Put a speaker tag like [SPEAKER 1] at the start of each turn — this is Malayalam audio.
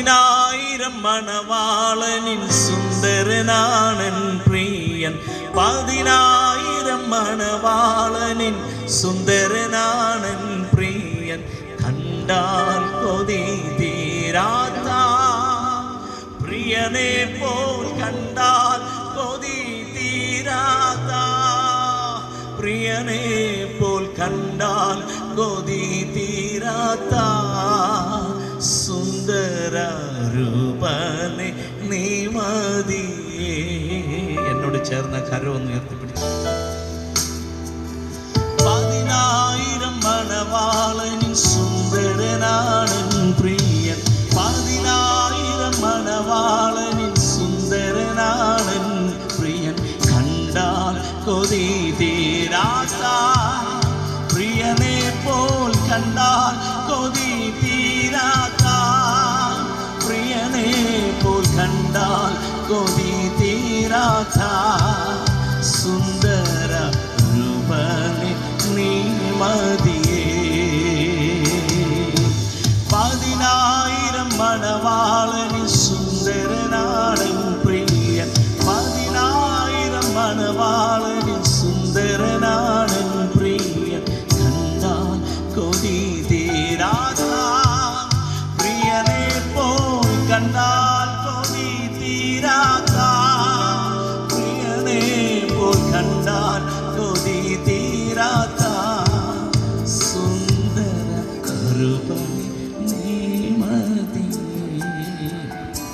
[SPEAKER 1] പതിനായിരം മണവാളനിൻ സുന്ദരനാണൻ പ്രിയൻ പതിനായിരം മണവാളനിൻ സുന്ദരനാണൻ പ്രിയൻ കണ്ടാൽ കൊതി തീരാത്ത പ്രിയനെ പോൽ കണ്ടാൽ കൊതി തീരാത്ത പ്രിയനെ പോൽ കണ്ടാൽ കൊതി തീരാത്ത സുന്ദര രൂപനെ നീ മതിയേ. എന്നോട് ചേർന്ന കരമൊന്ന് ഉയർത്തിപ്പിടിച്ചു. പതിനായിരം മണവാളനും സുന്ദരനാണൻ പ്രിയൻ. പതിനായിരം മണവാളനും സുന്ദരനാണൻ പ്രിയൻ. കണ്ടാൽ കൊതി തീരാത്ത പ്രിയനെ പോൽ കണ്ടാൽ കൊതി തീരാത്ത കൊതി തീരാത്ത സുന്ദര രൂപനെ നീ മതിയേ. പതിനായിരം മണവാളന് സുന്ദരനാടൻ പ്രിയ. പതിനായിരം മണവാളന് സുന്ദരനാടൻ പ്രിയ. കണ്ടാൽ കൊതി തീരാത്ത তার নদী তীরা